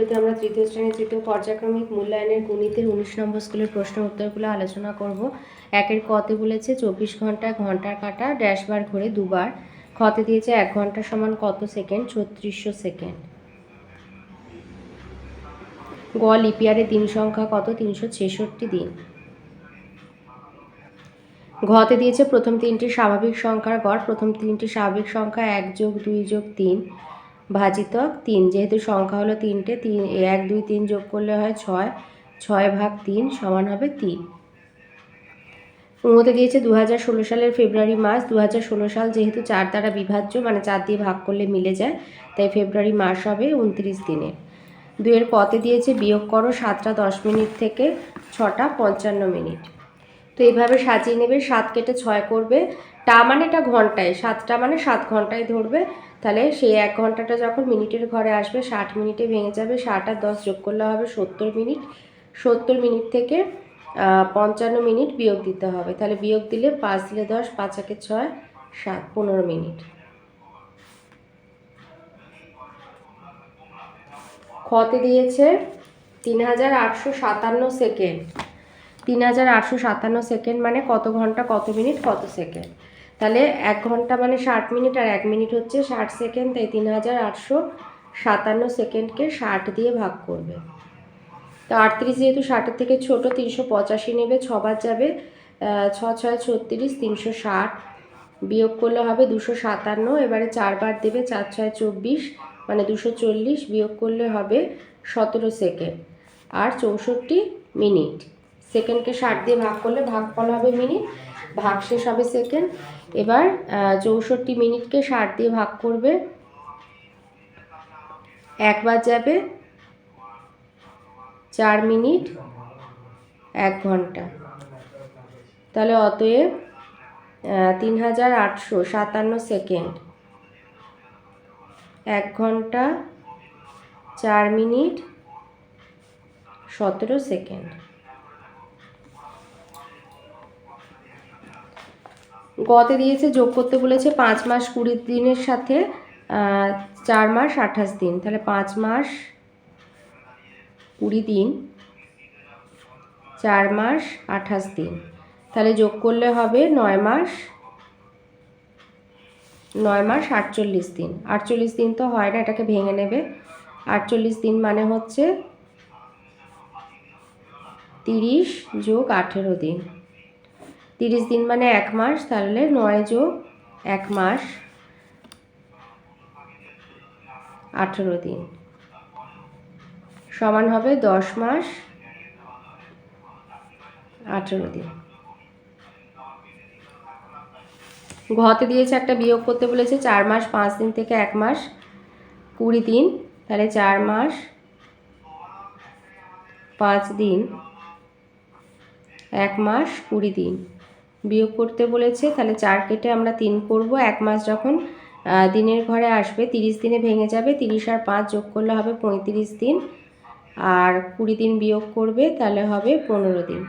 ভিডিওতে আমরা তৃতীয় শ্রেণির তৃতীয় পর্যায়ক্রমিক মূল্যায়নের গণিতের উনিশ নম্বর স্কুলের প্রশ্ন উত্তরগুলো আলোচনা করব। একের কতে বলেছে চব্বিশ ঘণ্টা ঘণ্টার কাটা, ড্যাশ বার ঘুরে দুবার। খতে দিয়েছে এক ঘণ্টা সমান কত সেকেন্ড? ছত্রিশশো সেকেন্ড। গ লিপিয়ারের দিন সংখ্যা কত? তিনশো ছেষট্টি দিন। ঘতে দিয়েছে প্রথম তিনটি স্বাভাবিক সংখ্যার গড়। প্রথম তিনটি স্বাভাবিক সংখ্যা এক যোগ দুই যোগ তিন। ভাজিতক তিন, যেহেতু সংখ্যা হলো তিনটে, তিন, এক, দুই, তিন যোগ করলে হয় ছয় ছয় ভাগ তিন সমান হবে তিন। উন্মতে দিয়েছে দু হাজার ষোলো সালের ফেব্রুয়ারি মাস দু হাজার ষোলো সাল যেহেতু চার দ্বারা বিভাজ্য মানে চার দিয়ে ভাগ করলে মিলে যায়, তাই ফেব্রুয়ারি মাস হবে উনত্রিশ দিনে। দুয়ের পথে দিয়েছে বিয়োগ করো সাতটা দশ মিনিট থেকে ছটা পঞ্চান্ন মিনিট। তো এইভাবে সাজিয়ে নেবে, সাত কেটে ছয় করবে টা মানে এটা ঘন্টায়, সাতটা মানে সাত ঘন্টায় ধরবে। তাহলে সেই এক ঘন্টাটা যখন মিনিটের ঘরে আসবে, ষাট মিনিটে ভেঙে যাবে, ষাট আর দশ যোগ করলে হবে সত্তর মিনিট। সত্তর মিনিট থেকে পঞ্চান্ন মিনিট বিয়োগ দিতে হবে। তাহলে বিয়োগ দিলে পাঁচ দিলে দশ, পাঁচ একে ছয়, সাত, পনেরো মিনিট। খতে দিয়েছে তিন হাজার আটশো সাতান্ন সেকেন্ড। তিন হাজার আটশো সাতান্ন সেকেন্ড মানে কত ঘণ্টা, কত মিনিট, কত সেকেন্ড। তাহলে এক ঘণ্টা মানে ষাট মিনিট আর এক মিনিট হচ্ছে ষাট সেকেন্ড, তাই তিন হাজার আটশো সাতান্ন সেকেন্ডকে ষাট দিয়ে ভাগ করবে। তো আটত্রিশ যেহেতু ষাটের থেকে ছোট, তিনশো পঁচাশি নেবে ছবার যাবে ছ ছয় ছত্রিশ, তিনশো ষাট। বিয়োগ করলে হবে দুশো সাতান্ন, এবারে চারবার দেবে চার ছয় চব্বিশ মানে দুশো চল্লিশ, বিয়োগ করলে হবে সতেরো সেকেন্ড। আর চৌষট্টি মিনিট, সেকেন্ডকে ষাট দিয়ে ভাগ করলে ভাগ ভাগফল হবে মিনিট ভাগ শেষ হবে সেকেন্ড এবার চৌষট্টি মিনিটকে ষাট দিয়ে ভাগ করবে। একবার যাবে চার মিনিট এক ঘণ্টা। তাহলে অতএব তিন হাজার আটশো সাতান্ন সেকেন্ড এক ঘণ্টা চার মিনিট সতেরো সেকেন্ড গতে দিয়েছে, যোগ করতে বলেছে পাঁচ মাস কুড়ি দিনের সাথে চার মাস আঠাশ দিন। তাহলে পাঁচ মাস কুড়ি দিন, চার মাস আঠাশ দিন। তাহলে যোগ করলে হবে নয় মাস নয় মাস আটচল্লিশ দিন। আটচল্লিশ দিন তো হয় না, এটাকে ভেঙে নেবে। আটচল্লিশ দিন মানে হচ্ছে তিরিশ যোগ আঠেরো দিন। তিরিশ দিন মানে এক মাস, তাহলে নয় যোগ এক মাস আঠেরো দিন। সমান হবে দশ মাস আঠেরো দিন। ঘতে দিয়েছে একটা বিয়োগ করতে বলেছে, চার মাস পাঁচ দিন থেকে এক মাস কুড়ি দিন, তাহলে চার মাস পাঁচ দিন, এক মাস কুড়ি দিন। বিয়োগ করতে বলেছে, তাহলে চার কেটে আমরা তিন করব। এক মাস যখন দিনের ঘরে আসবে, তিরিশ দিনে ভেঙে যাবে, তিরিশ আর পাঁচ যোগ করলে হবে পঁয়ত্রিশ দিন। আর কুড়ি দিন বিয়োগ করবে, তাহলে হবে পনেরো দিন।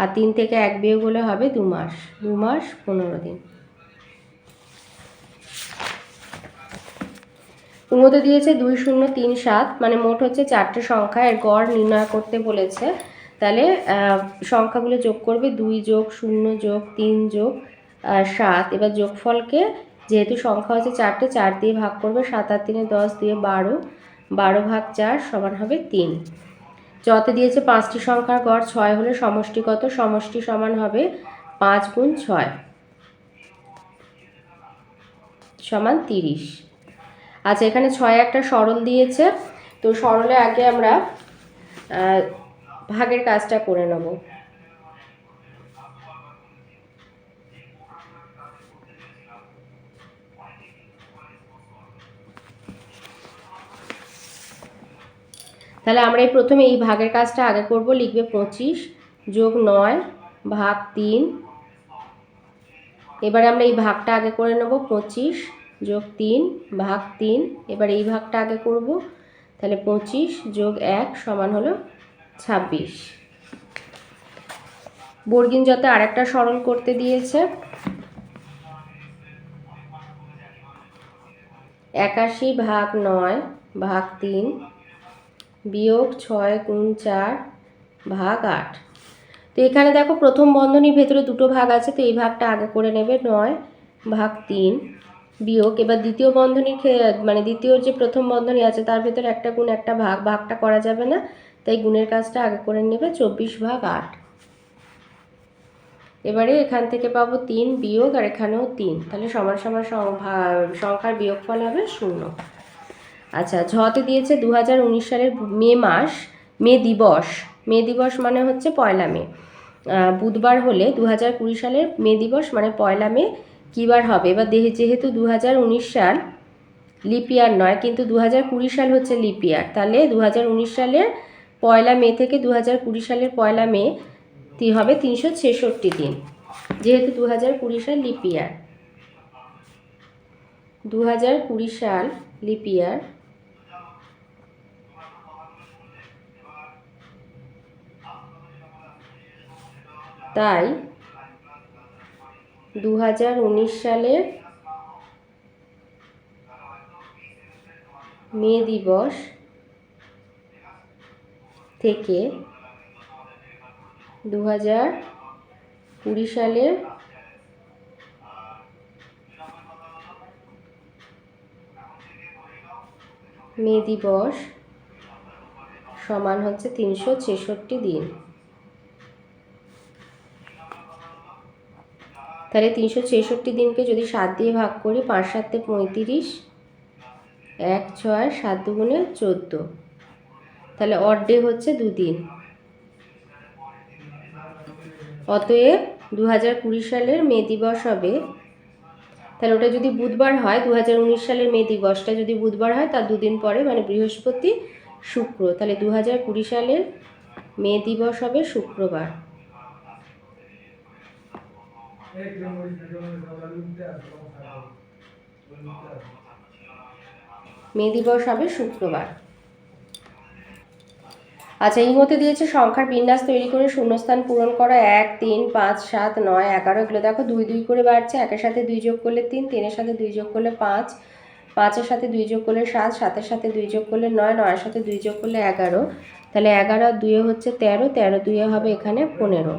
আর তিন থেকে এক বিয়োগ হলে হবে দু মাস দু মাস পনেরো দিন। উন্মতে দিয়েছে দুই শূন্য তিন সাত মানে মোট হচ্ছে চারটে সংখ্যা এর গড় নির্ণয় করতে বলেছে। তাহলে সংখ্যাগুলো যোগ করবে দুই যোগ শূন্য যোগ তিন যোগ সাত। এবার যোগফলকে যেহেতু সংখ্যা হচ্ছে চারটে, চার দিয়ে ভাগ করবে সাত আর তিনে দশ দিয়ে বারো বারো ভাগ চার সমান হবে তিন। যতে দিয়েছে পাঁচটি সংখ্যার গড় ছয় হলে সমষ্টিগত সমষ্টি সমান হবে পাঁচ গুণ ছয় সমান তিরিশ। আচ্ছা এখানে ছয় একটা সরল দিয়েছে। তো সরলে আগে আমরা ভাগের কাজটা করে নেব। তাহলে আমরা এই প্রথমে এই ভাগের কাজটা আগে করব, লিখবে পঁচিশ যোগ নয়, ভাগ তিন। এবারে আমরা এই ভাগটা আগে করে নেব, পঁচিশ যোগ তিন, ভাগ তিন। এবার এই ভাগটা আগে করব, তাহলে পঁচিশ যোগ এক সমান হলো ছাব্বিশ। বর্গিন যতে আরেকটা সরল করতে দিয়েছে। একাশি ভাগ নয়, ভাগ তিন, বিয়োগ ছয় গুণ চার, ভাগ আট। তো এখানে দেখো প্রথম বন্ধনীর ভেতরে দুটো ভাগ আছে, তো এই ভাগটা আগে করে নেবে নয়, ভাগ তিন, বিয়োগ। এবার দ্বিতীয় বন্ধনীর ক্ষে- মানে দ্বিতীয় যে প্রথম বন্ধনী আছে, তার ভেতরে একটা গুণ একটা ভাগ, ভাগটা করা যাবে না। তাই গুণের কাজটা আগে করে নেবে চব্বিশ ভাগ আট। এবারে এখান থেকে পাবো তিন বিয়োগ আর এখানেও তিন। তাহলে সমান সমান সংখ্যার বিয়োগফল হবে শূন্য। আচ্ছা ঝতে দিয়েছে দু হাজার উনিশ সালের মে মাস, মে দিবস। মে দিবস মানে হচ্ছে পয়লা মে। বুধবার হলে দু হাজার কুড়ি সালের মে দিবস মানে পয়লা মে কী বার হবে? এবার দেহে যেহেতু দু হাজার উনিশ সাল লিপিয়ার নয়, কিন্তু দু হাজার কুড়ি সাল হচ্ছে লিপিয়ার তাহলে দু হাজার উনিশ সালের পয়লা মে থেকে দু হাজার কুড়ি সালের পয়লা মে হবে তিনশো ছেষট্টি দিন, যেহেতু দু হাজার কুড়ি সাল লিপিয়ার দু হাজার কুড়ি সাল লিপিয়ার তাই দু হাজার উনিশ সালের মে দিবস থেকে দু হাজার কুড়ি সালের মে দিবস সমান হচ্ছে তিনশো ছেষট্টি দিন। তাহলে তিনশো ছেষট্টি দিনকে যদি সাত দিয়ে ভাগ করি, পাঁচ সাতে পঁয়ত্রিশ, এক ছয়, সাত দুগুণে চোদ্দ। তাহলে অড ডে হচ্ছে দুদিন। অতএব দু হাজার কুড়ি সালের মে দিবস হবে। তাহলে ওটা যদি বুধবার হয় দু হাজার উনিশ সালের মে দিবসটা যদি বুধবার হয়, তার দুদিন পরে মানে বৃহস্পতি, শুক্র। তাহলে দু হাজার কুড়ি সালের মে দিবস হবে শুক্রবার। মে দিবস হবে শুক্রবার। আচ্ছা এই মতে দিয়েছে সংখ্যার বিন্যাস তৈরি করে শূন্যস্থান পূরণ করা এক, তিন, পাঁচ, সাত, নয়, এগারো, এগুলো দেখো দুই দুই করে বাড়ছে। একের সাথে দুই যোগ করলে তিন, তিনের সাথে দুই যোগ করলে পাঁচ, পাঁচের সাথে দুই যোগ করলে সাত, সাতের সাথে দুই যোগ করলে নয়, নয়ের সাথে দুই যোগ করলে এগারো। তাহলে এগারো আর দুইয়ে হচ্ছে তেরো তেরো দুইয়ে হবে এখানে পনেরো।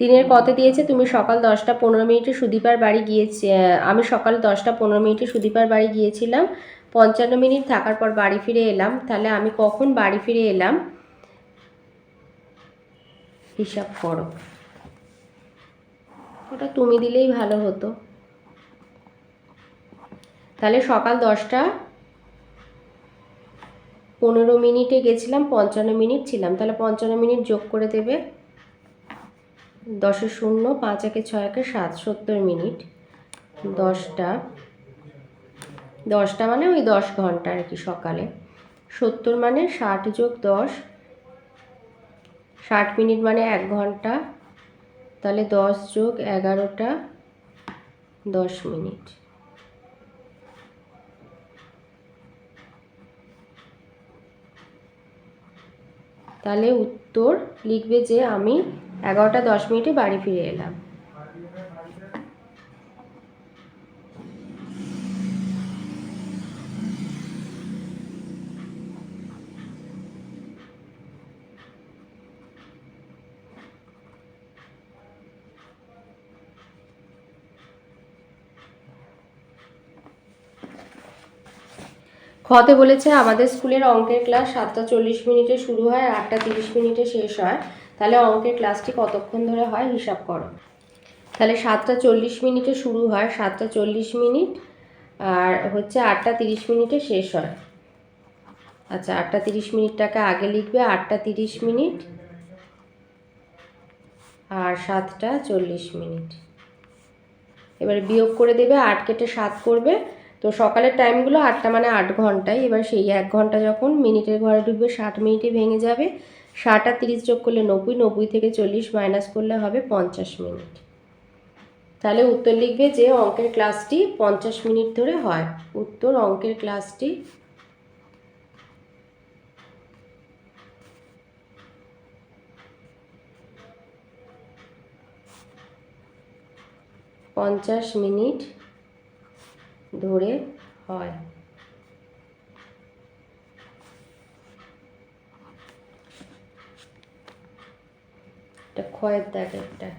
দিনের কতে দিয়েছে, তুমি সকাল দশটা পনেরো মিনিটে সুদীপার বাড়ি গিয়েছি, আমি সকাল দশটা পনেরো মিনিটে সুদীপার বাড়ি গিয়েছিলাম। পঞ্চান্ন মিনিট থাকার পর বাড়ি ফিরে এলাম। তাহলে আমি কখন বাড়ি ফিরে এলাম? হিসাব করো। ওটা তুমি দিলেই ভালো হতো। তাহলে সকাল দশটা পনেরো মিনিটে গেছিলাম, পঞ্চান্ন মিনিট ছিলাম। তাহলে পঞ্চান্ন মিনিট যোগ করে দেবে দশে শূন্য, পাঁচ একে ছয় একে সাত, সত্তর মিনিট। দশটা দশটা মানে ওই দশ ঘণ্টা আর কি সকালে। সত্তর মানে ষাট যোগ দশ। ষাট মিনিট মানে এক ঘণ্টা। তাহলে দশ যোগ এগারোটা দশ মিনিট। তাহলে উত্তর লিখবে যে আমি এগারোটা দশ মিনিটে বাড়ি ফিরে এলাম। খতে বলেছে, আমাদের স্কুলের অঙ্কের ক্লাস সাতটা চল্লিশ মিনিটে শুরু হয় আর আটটা তিরিশ মিনিটে শেষ হয়। তাহলে অঙ্কের ক্লাসটি কতক্ষণ ধরে হয় হিসাব করো। তাহলে সাতটা চল্লিশ মিনিটে শুরু হয়, সাতটা চল্লিশ মিনিট, আর হচ্ছে আটটা তিরিশ মিনিটে শেষ হয়। আচ্ছা আটটা তিরিশ মিনিটটাকে আগে লিখবে, আটটা তিরিশ মিনিট, আর সাতটা চল্লিশ মিনিট। এবারে বিয়োগ করে দেবে, আট কেটে সাত করবে তো সকালের টাইমগুলো আটটা মানে আট ঘন্টায়। এবার সেই এক ঘণ্টা যখন মিনিটের ঘরে ঢুকবে, ষাট মিনিটে ভেঙে যাবে। ষাট আর তিরিশ যোগ করলে নব্বই নব্বই থেকে চল্লিশ মাইনাস করলে হবে পঞ্চাশ মিনিট। তাহলে উত্তর লিখবে যে অঙ্কের ক্লাসটি পঞ্চাশ মিনিট ধরে হয়। উত্তর অঙ্কের ক্লাসটি পঞ্চাশ মিনিট ধরে হয়। এটা ক্ষয়ের দাগ একটা।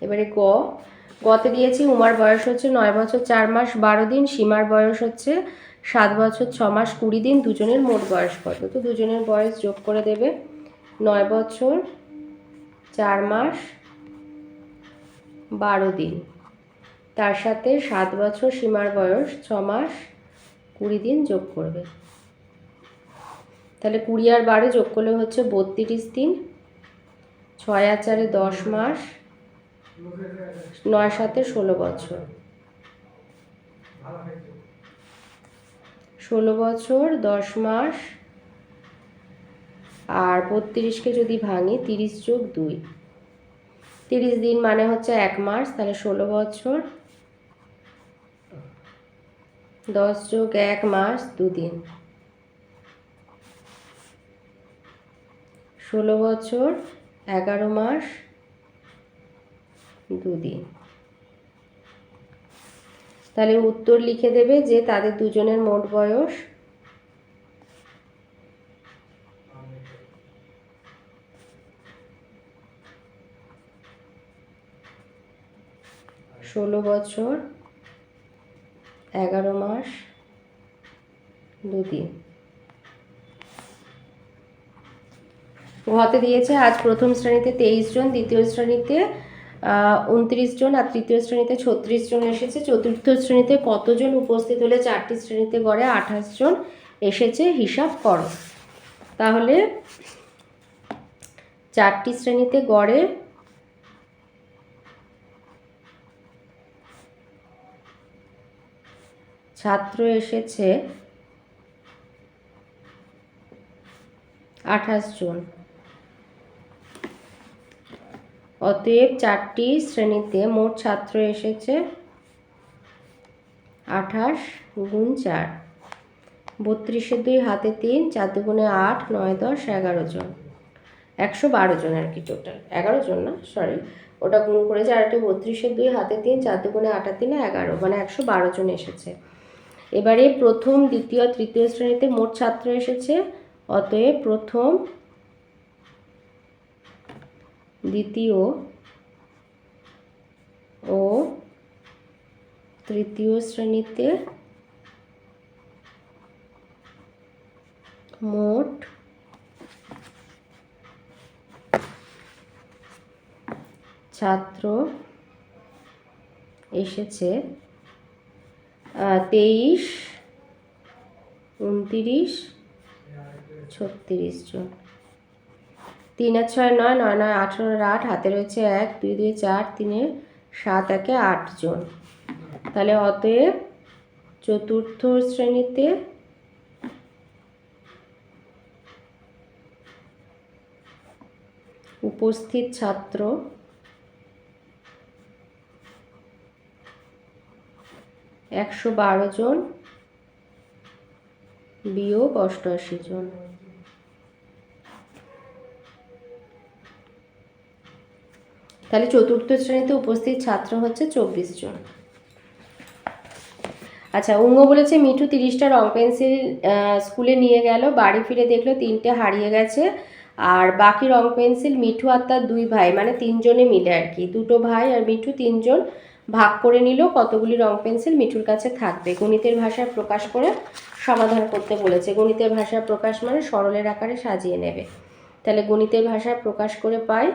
এবারে গ। গতে দিয়েছি উমার বয়স হচ্ছে নয় বছর চার মাস বারো দিন, সীমার বয়স হচ্ছে সাত বছর ছ মাস কুড়ি দিন, দুজনের মোট বয়স কত? তো দুজনের বয়স যোগ করে দেবে নয় বছর চার মাস বারো দিন। তার সাথে সাত বছর সীমার বয়স, ছ মাস, কুড়ি দিন যোগ করবে। তাহলে কুড়ি আর বারো যোগ করলে হচ্ছে বত্রিশ দিন, ছয় আর চারে দশ মাস, নয় সাথে ষোলো বছর। ষোলো বছর, দশ মাস, আর বত্রিশকে যদি ভাঙি, তিরিশ যোগ দুই। তিরিশ দিন মানে হচ্ছে এক মাস, তাহলে ষোলো বছর। দশ যোগ এক মাস, দুদিন। ষোলো বছর, এগারো মাস, দুদিন। তাহলে উত্তর লিখে দেবে যে তাদের দুজনের মোট বয়স ষোলো বছর, এগারো মাস, দুদিন। ঘতে দিয়েছে, আজ প্রথম শ্রেণীতে তেইশ জন, দ্বিতীয় শ্রেণীতে উনত্রিশ জন আর তৃতীয় শ্রেণীতে ছত্রিশ জন এসেছে। চতুর্থ শ্রেণীতে কতজন উপস্থিত হলে চারটি শ্রেণীতে গড়ে আঠাশ জন এসেছে, হিসাব করো। তাহলে চারটি শ্রেণীতে গড়ে ছাত্র এসেছে আঠাশ জন। অতএব চারটি শ্রেণীতে মোট ছাত্র এসেছে আঠাশ গুণ চার। বত্রিশে দুই হাতে তিন, চার দুগুণে আট, নয় দশ, এগারো জন। একশো বারো জন আর কি টোটাল এগারো জন না? সরি ওটা গুণ করেছে আর একটা বত্রিশের দুই হাতে তিন, চার দুগুণে আট তিনে এগারো। মানে একশো বারো জন এসেছে। এবারে প্রথম, দ্বিতীয়, তৃতীয় শ্রেণীতে মোট ছাত্র এসেছে। অতএব প্রথম, দ্বিতীয় ও তৃতীয় শ্রেণীতে মোট ছাত্র এসেছে। তেইশ, উনতিরিশ, ছত্রিশ জন। তিন আর ছয় নয় নয় নয় আঠেরোর আট, হাতে রয়েছে এক, দুই দুই, চার, তিনে সাত, একে আট জন। তাহলে অতএব চতুর্থ শ্রেণীতে উপস্থিত ছাত্র একশো বারো জন বিয়োগ অষ্টআশি জন। তাহলে চতুর্থ শ্রেণীতে উপস্থিত ছাত্র হচ্ছে চব্বিশ জন। আচ্ছা উঙ্গ বলেছে, মিঠু তিরিশটা রং পেন্সিল স্কুলে নিয়ে গেল, বাড়ি ফিরে দেখল তিনটে হারিয়ে গেছে, আর বাকি রং পেন্সিল মিঠু আর তার দুই ভাই মানে তিনজনে মিলে আর কি, দুটো ভাই আর মিঠু তিনজন ভাগ করে নিল, কতগুলি রং পেন্সিল মিঠুর কাছে থাকবে। গণিতের ভাষায় প্রকাশ করে সমাধান করতে বলেছে। গণিতের ভাষায় প্রকাশ মানে সরলের আকারে সাজিয়ে নেবে। তাহলে গণিতের ভাষায় প্রকাশ করে পাই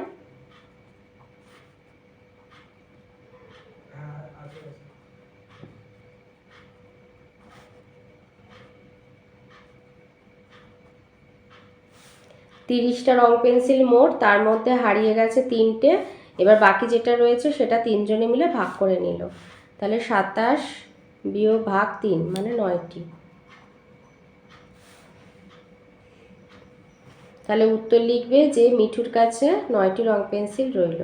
তিরিশটা রং পেন্সিল মোট, তার মধ্যে হারিয়ে গেছে তিনটে। এবার বাকি যেটা রয়েছে সেটা তিনজনে মিলে ভাগ করে নিল। তাহলে সাতাশ বিয়োগ ভাগ তিন মানে নয়টি। তাহলে উত্তর লিখবে যে মিঠুর কাছে নয়টি রং পেন্সিল রইল।